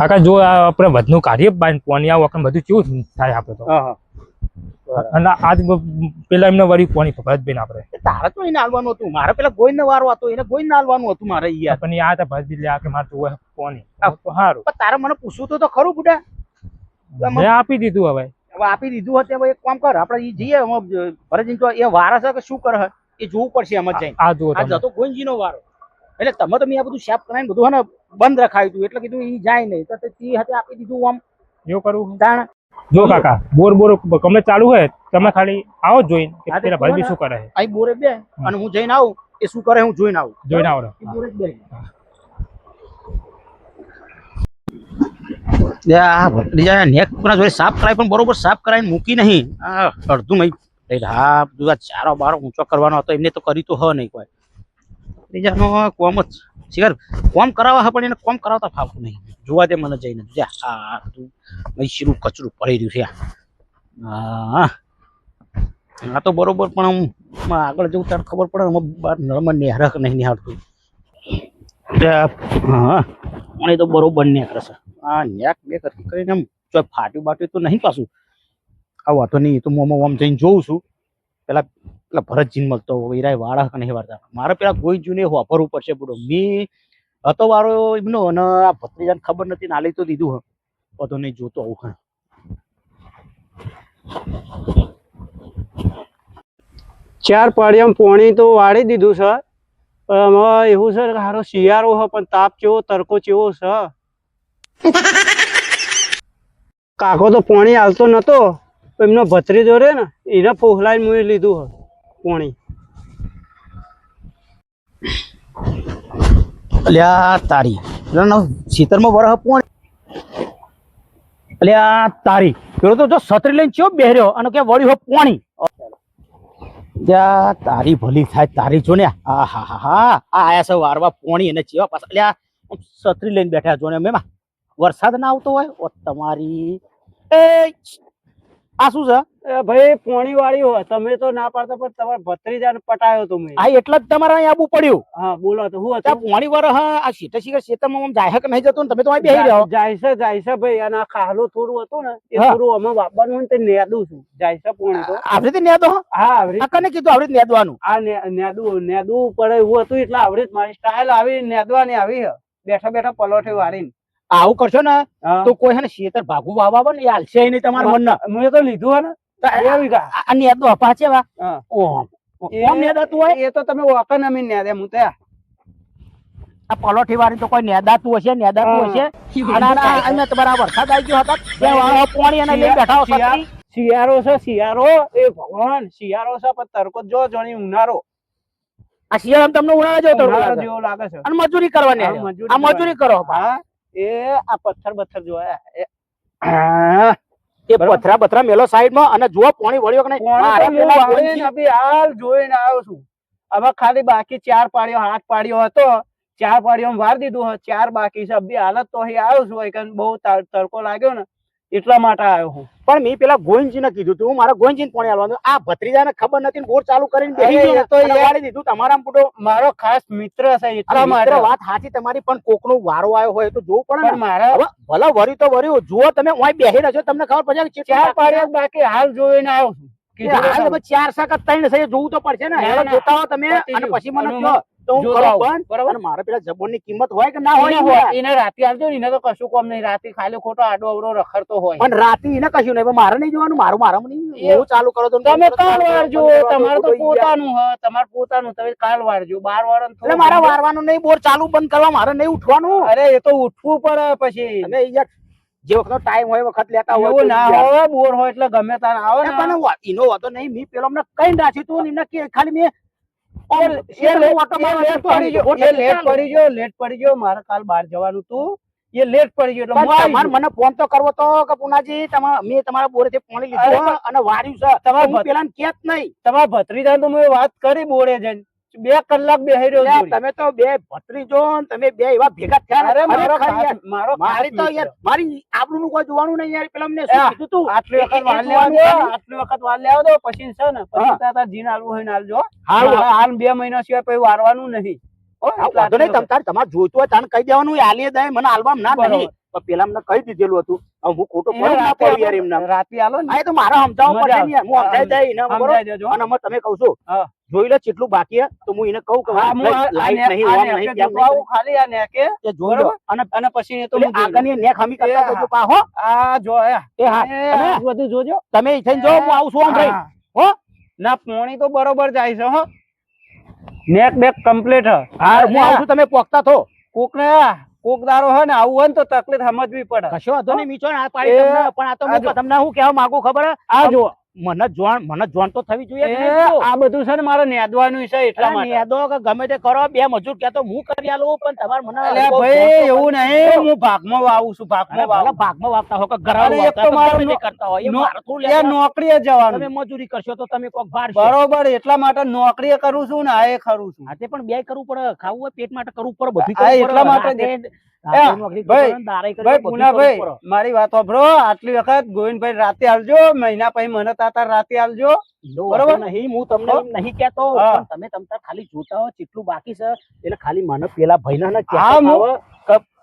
કાકા જો આ આપણે વધનું કાઢીએ પોણી આવો વખત બધું કેવું થાય આપણે તો? અને આજ પેલા એમને વળી કોની ભરતબેન આપણે. તારે તો એને હાલવાનું હતું. મારે પેલા ગોઈને વારો હતો એને ગોઈને હાલવાનું હતું મારે યાર. પણ આ તો ભરતબેન લે આ કે મારે હોય પોણી સારું પણ તારે મને પૂછવું તો ખરું બુડા. મેં આપી દીધું હવે. હવે આપી દીધું હતું હવે એક કામ કર આપણે એ જઈએ ભરતજી તો એ વારસ કે શું કરે એ જોવું પડશે એમ જ જઈને. આ જુઓ આ તમે. જતો વારો. એટલે તમે તો મેં આ બધું શેપ કરાવીને બધું હે ને બંધ રખાયું હતું. એટલે કીધું એ જાય નહીં. તો તે હાથે આપી દીધું આમ. જો કરવું જાણ જો કાકા બોર બોર કમલે ચાલુ હોય તમે ખાલી આવો જ જોઈને કે પેલા ભાઈ ને. શું કરે અહીં બોરે બે અને હું જઈને આવું. એ શું કરે હું જોઈને આવું. જોઈને આવો બોરે બે. નેક કોના જોડે સાફ કરાય પણ બરોબર સાફ કરાવીને મૂકી નહીં. આ અડધું મય હા બધું ચારો બારો ઊંચો કરવાનો હતો એમને તો કરી તો હ નહીં કોઈ. ત્રીજાનો કોમ જ શિખર કોમ કરાવવા હે, પણ એને કોમ કરાવતા ફાવતું નહીં. જોવા દે મને જઈને. જા, આ તું મહીશીરું કચરું પડી રહ્યું છે હા. આ તો બરોબર, પણ હું આગળ જવું ત્યારે ખબર પડે આમાં બાર નળમાં નિહારક નહીં નિહાળતું. હા. પણ એ તો બરોબર નીકળે છે. આ નેક બે કરી કરીને આમ ફાટ્યું બાટ્યું તો નહીં પાછું. આ વાતો નહીં તો હું આમ જઈને જોઉં છું. પેલા પેલા ભરત જીનમલ મળતો હીરા વાળા અને વાળતા મારે પેલા કોઈ જૂને હોફર ઉપર છે બોલો. મેં હતો વારો એમનો અને આ ભત્રીજાને ખબર નથી ના લઈ તો દીધું હં. બધો નહીં જોતો આવું હા. ચાર પાડિયામાં પોણી તો વાળી દીધું છે. પણ હવે એવું છે કે હારો શિયાળો છે પણ તાપ કેવો તડકો કેવો છે? કાકો તો પોણી હાલતો નતો. એમનો ભત્રીજો રે ને, એને ફોહલાઈને મુએ લીધું હોય પોણી. અલ્યા, તારી. શીતળમાં વરહ પોણ. અલ્યા, તારી. પેલો તો જો છત્રી લઈને ચો બેહર્યો અને કે વળી હોય પોણી. તારી ભલી થાય, તારી જો ને હા હા હા. હા આ આયા છે વારવા પોણી અને ચેવા પાછા. અલ્યા છત્રી લઈને બેઠા જો ને મેમાં વરસાદ ના આવતો હોય? તમારી. એ આ શું છે? ભાઈ પોણી વાળી હોય. તમે તો ના પાડતા પણ તમારા ભત્રીજાને પટાયો તો મેં. આ એટલે જ તમારે અહીં આવવું પડ્યું. હા બોલો તો હું હતા? પોણી હા આ શીટર શીખર શેતરમાં આમ જાહે નહીં જતો ને તમે તો અહીં બેહી રહ્યો જાય છે જાય છે ભાઈ અને આ ખાલું થોડું હતું ને એ થોડું અમે વાપરવાનું તે નેદું છું. જાય છે પોણી તો. આવડે તે નેદો હા? આવડે. આ કને કીધું આવડે નેદવાનું? આ નેદું નેદવું પડે એવું હતું એટલે આવડી મારી સ્ટાઇલ આવી નેદવાની આવી બેઠા બેઠા પલોઠે વાળીને. આવું કરશો ને તો કોઈ હે ને શેતર ભાગું વાવા આવે ને એ હાલશે નહીં તમારા મન મેં તો લીધું હે ને. વીઘા. આ અપાચે વા ઓમ. ઓમ નેદાતું હોય? એ તો તમે વખત અમે નેદે હું ત્યાં આ. પલોઠી વાળી તો કોઈ નેદાતું હશે નેદાતું હશે? અને આ- આ- અહીંયા તમારા વરસાદ આવી ગયો હતા. ત્યાં વાળો પોણી બેઠા હો શિયાળો છે શિયાળો. એ ભગવાન શિયાળો છે પણ તરકો જો જણી ઉનાળો. આ શિયાળો તમને ઉનાળા લાગે. જેવો લાગે છે. અને મજૂરી કરવાની આ મજૂરી કરો હા. એ આ પથ્થર પથ્થર જોયા એ પથરા પથરા બથરા મેલો સાઈડમાં અને જુઓ પાણી વળ્યો કે નહીં? હાલ જોઈને આવ્યો છું. હવે ખાલી બાકી ચાર પાડ્યો આઠ પાડ્યો હતો. ચાર પાડીઓ વાર દીધું ચાર બાકી છે. અભી હાલત તો અહીં આવ્યો છું બહુ તડકો લાગ્યો ને. એટલા માટે આવ્યો હું. પણ મેં પેલા ગોવિંદજીને કીધું તું મારા ગોવિંદજીને પોણી આલવાનું. આ ભત્રીજાને ખબર નથી ને બોર ચાલુ કરીને બેસી તો વાળી દીધું તમારા મોટો મારો ખાસ મિત્ર છે એટલા માટે. વાત સાચી તમારી પણ કોકનો વારો આવ્યો હોય તો જોવું પડે ને. મારા ભલે વર્યું તો વર્યું જુઓ તમે ઓય બેહી રહ્યો છો તમને ખબર પડશે ચાર પાડ્યા બાકી હાલ જોઈને આવ્યો છું. ચાર સાકત ત્રણ છે જોવું તો પડશે ને. ના, જોતા હો તમે અને પછી મને કહો. તો હું જોતો કરો આવું. બંધ બરાબર. મારે પેલા જબોનની કિંમત હોય કે ના હોય એને ઈ હોય, હોય. એને રાતે આવજો ને એને તો કશું કોમ નહીં. રાતે ખાલી ખોટો આડો અવડો રખડતો હોય. પણ રાતે એને કશું નહીં. મારે નહીં જોવાનું મારું મારા નહીં એ- ચાલુ કરો તો તમે કાલ વારજો તમારે તો પોતાનું હ તમારે પોતાનું તમે કાલ વારજો બાર વાળા મારે વારવાનું નહીં બોર ચાલુ બંધ કરવા મારે નહીં ઉઠવાનું. અરે એ તો ઉઠવું પડે પછી. યાર જે વખત ટાઈમ હોય વખત લેતા હોય એવું ના હોય બોર હોય એટલે ગમે તાર આવે પણ વા- ઈનો નહીં મેં પેલો અમને કઈ નાખ્યું તું એમને ખાલી મેં લેટ પડી ગયો. બોર મારે કાલ બહાર જવાનું તું. એ લેટ પડી ગયો એટલે પણ તમારે. મને ફોન તો કરવો તો કે પુનાજી તમા- મેં તમારા બોરેથી પાણી લીધું અને વાર્યું છે. તમારા ભત- નહીં. તમારા ભત્રીજાને તો મેં વાત કરી બોરે જઈને. બે કલાક બે રહ્યો તમે તો બે ભત્રીજો તમે બે એવા ભેગા થયા અરે મારો મારો મારી તો યાર મારી આબરૂનું કોઈ જોવાનું નહીં યાર. પેલા અમને શું કીધું તું? આટલી વખત વાલ લેવા દો. આટલી વખત વાલ લેવા દો પછી છે ને પછી તાર જીન આલવું હોય ને આલજો. હાલ હાલ બે મહિના સિવાય પછી વારવાનું નહીં. વાંધો નહીં તમ તાર તમારે જોઈતું હોય તાને કહી દેવાનું આલીએ દે મને આલવામાં ના નહીં. પેલા અમને કહી દીધેલું હતું. હું ખોટો પડું ના પડું યાર એમને. રાતે આલો ને. તો મારા સમજાવવા પડે હું. સમજાઈ દેજો અને અમે તમે કહું છું. જોઈ લે કેટલું બાકી હે તો હું એને કહું કે હા, હું લાઈટ નહીં ને- ઓમ આ ને નહીં કેમ નહીં. ખાલી આ નેકે તે જોઈ લો અને અને પછી તો હું આગળની નેક હમી કરતા તો જો પા હો. આ જો એ હા. બધું જોજો. તમે થઈને જો હું આવું છું આમ ભાઈ હો. ના પોણી તો બરોબર જાય છે હો. નેક બેક કમ્પ્લીટ હ. હા હું આવું છું તમે પોકતા થો. કોક ને કોક દારો હે ને આવું હોય ને તો તકલીફ સમજવી પડે. કશો વાંધો નહીં મીચો ને આ પાડી તમને પણ આ તો હું. તમને હું કહેવા માંગુ ખબર? આ જો. મને જોણ મને જોણ તો થવી જોઈએ? આ બધું છે ને મારે નેદવાનું છે એટલા માટે. નેદો કે ગમે તે કરો બે મજૂર કે તો હું કરી આલું પણ તમાર મને ભાઈ એવું નહીં હું ભાગમાં વાવું છું ભાગમાં વાવું. ભાગમાં વાવતા હો કે એક વાવતા કરતા હોય. એ નો- મારે થોડું એ તમે જવાનું. મજૂરી કરશો તો તમે કોક ભાર બરોબર એટલા માટે નોકરીએ કરું છું ને આ એ ખરું છું. આ તે પણ બે કરવું પડે ખાવું હોય પેટ માટે કરવું પડે બધું એટલા માટે મારી વાત સાંભળો આટલી વખત ગોવિંદભાઈ રાતે આલજો મહિના પછી મને તાતા રાતે આલજો બરોબર? નહીં હું તમને નહીં કેતો તમે તમતા ખાલી જોતા હો કેટલું બાકી છે. એટલે ખાલી મને પેલા ભાઈના ને હા,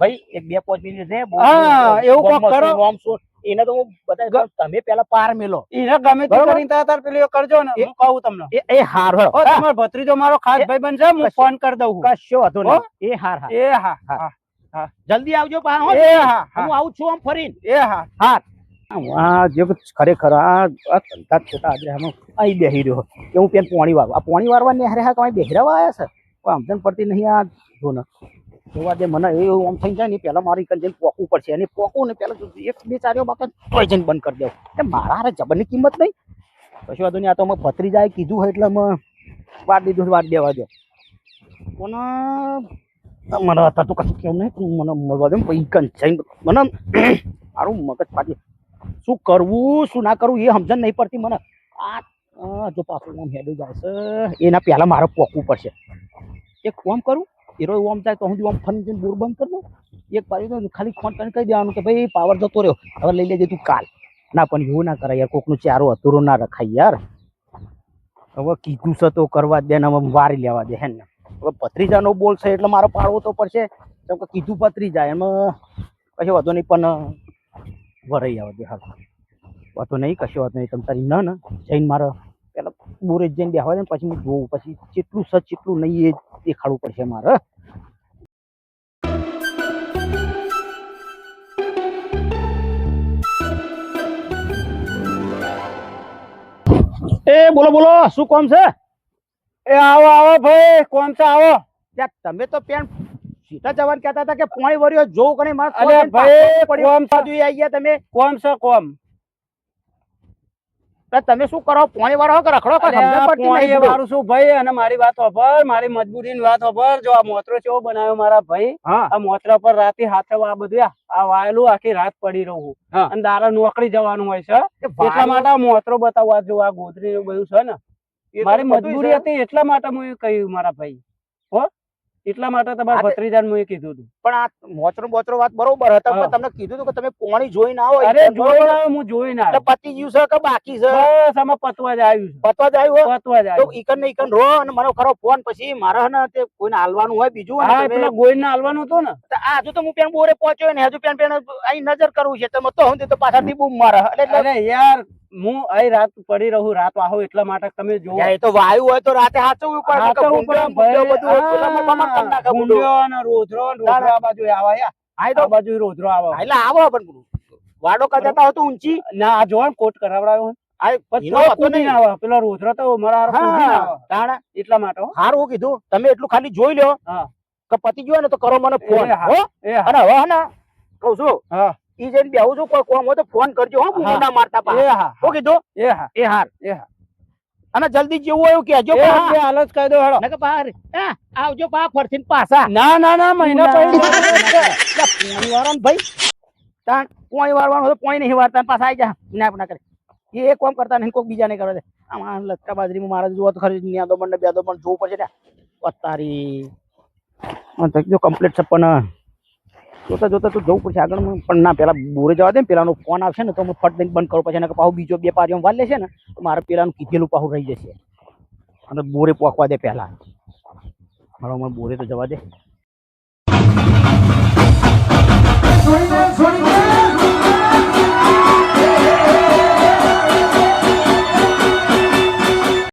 ભાઈ એક બે પાંચ મિનિટ રે હા, એવું કોક કરો. એને તો હું બધા તમે પેલા પાર મેલો. એને ગમે તે? કરીને તાતા પેલી કરજો ને હું કહું તમને. એ એ હાર હો. તમારો ભત્રીજો મારો ખાસ ભાઈ બનશે હું ફોન કરી દઉં. કશો હતો ને એ હાર હા એ હા. હા. હા. જલ્દી આવજો પા હો. હું આવું છું આમ ફરીને. એ હા. આ જે ખરેખર આ ધંધા છોટા અહીં બેહી રહ્યો. કે હું પેન પોણી વાળું આ પોણી વાળવા ને હારે હા કઈ બેહરાવા આવ્યા છે? આમદન પડતી નહીં આ જો ને. જોવા દે મને એ આમ થઈ જાય ને પહેલા મારી કરી જઈને પોકવું પડશે. અને પોકવું ને પહેલા એક બે ચાર્યો બાકી જઈને બંધ કરી દેવું. એટલે મારા હારે જબરની કિંમત નહીં. પછી વાંધો નહીં આ તો અમે ભત્રી જાય કીધું હોય એટલે અમે વાર દીધું વાર દેવા દો પણ મને હતા તો કશું કેવું નહીં, પણ મને મળવા દે પછી કન મને મારું મગજ ફાટી શું કરવું, શું ના કરવું, એ સમજણ નહીં પડતી મને. આ જો પાછું આમ હેડું જાય છે, એના પહેલા મારે પોકવું પડશે. એક ઓમ કરું, હીરો ઓમ જાય તો હું આમ ફન જઈને બોર બંધ કરી દઉં. એક બાજુ ખાલી ફોન કરીને કહી દેવાનું કે ભાઈ પાવર જતો રહ્યો. હવે લઈ લેજે તું કાલ. ના, પણ એવું ના કરાય યાર, કોકનું ચારો અધૂરો ના રખાય યાર. હવે કીધું છે તો કરવા દે ને હવે વારી લેવા દે હે ને હવે ભત્રીજાનો બોલ છે એટલે મારે પાડવો તો પડશે. કેમ કે કીધું ભત્રીજા, એમાં, કશો વાંધો નહીં, પણ, વરાઈ આવે દે હાલ વાંધો નહીં, કશો વાંધો નહીં, તમે તારી ના ના જઈને મારે પેલા બોરે જઈને બેહવા દે પછી હું જોઉં, પછી જેટલું સચ જેટલું નહીં, એ દેખાડવું પડશે મારે. એ, બોલો બોલો, શું કોમ છે? એ આવો આવો ભાઈ કોણ છે? આવો. તમે તો પેન સીધા જવાન કહેતા હતા કે પોણી વર્યો જોઉં કને મસ્ત અરે ભાઈ કોમ સાજુ ગયા તમે. કોમ છે કોમ? તમે શું કરો? પોણી વાળો કે રખડો? કે પડતી નહીં વાળું છું ભાઈ? અને મારી વાત ઓભર મારી મજબૂરીની વાત ઓભર જો આ મોતરો કેવો બનાવ્યો મારા ભાઈ? આ મોતરા પર રાતે હાથે આ બધું આ- વાયેલું આખી રાત પડી રહું અને દારા નોકરી જવાનું હોય છે. એટલા માટે આ મોતરો બતાવવા જો આ ગોદરી બધું છે ને. મારી મજબૂરી હતી એટલા માટે હું કહ્યું મારા ભાઈ. હો? એટલા માટે તમારા ભત્રીજાને હું કીધું હતું. પણ આ મોચરો બોચરો વાત બરોબર હતા પણ તમને કીધું કે તમે પોણી જોઈને હોય અરે જોઈ ના. આવ્યો હું એટલે આવ્યો પતી ગયું છે કે બાકી છે? બસ આમાં પતવા જ આવ્યું પતવા જ આવ્યું પતવા જ તો ઈકન ને ઈકન રો અને મને ખરો ફોન પછી મારા ને તે કોઈને હાલવાનું હોય બીજું હા પેલા ગોઈને હાલવાનું હતું ને. આ હજુ તો હું પેન બોરે પહોંચ્યો ને હજુ પેન પેન અહીં નજર કરવું છે તમે તો હું તો પાછળથી બૂમ મારે. એટલે યાર હું અહીં રાત પડી રહું રાત આવો એટલા માટે તમે જો એ તો વાયુ હોય તો રાતે હાચવું પડે બધું કરી ને ને રોધરો આ બાજુ આવા. હા, તો. બાજુ રોજરો આવા. એટલે આવો પણ વાડો કરતા હતો ઊંચી? ના આ જોન કોટ કરાવડાયો આ પેલો વાંધો નહીં. આવે. પેલો રોધરો તો મારા હારે કૂદીને હા, આવે. તાણે. એટલા માટે. હારું કીધું. તમે એટલું ખાલી જોઈ લો હા. કે પતી ગયો ને તો કરો મને ફોન. હા. અને હવે હે ને કહું છું. હા. ઈ જઈને બેહું છું કોઈ કોમ હોય તો ફોન કરજો હો ના મારતા પા એ હા. શું કીધું? એ હા. એ હાર એ હા. અને જલ્દી જેવું એવું કહેજો એ પા. હા, જ કહી દો હેડો કે બહાર આવજો બા ફરથી પાછા. ના ના ના મહિના પછી ભાઈ. તાણ કોઈ વારવાનું હોય કોઈ નહીં વાળતા ને પાછા આવી જા. ના ના કરે. એ કોમ કરતા નહીં કોક બીજા નહીં કરે છે આમાં લટકા બાજરી મારા જોવા તો ખરી ન્યાદો પણ બે દો પણ જોવું પડશે ને. અત્તારી જો કમ્પ્લીટ છે પણ જોતા જોતા તો જવું પડશે. આગળ પણ ના, પેલા બોરે જવા દે ને, પેલાનો ફોન આવશે ને, તો હું ફટ દઈને બંધ કરું. પછી એને પાછું બીજો બે પારીઓ વાળ લેશે ને, તો મારે પેલાનું કીધેલું પાછું રહી જશે. અને બોરે પોકવા દે પહેલા મારો મને બોરે તો જવા દે.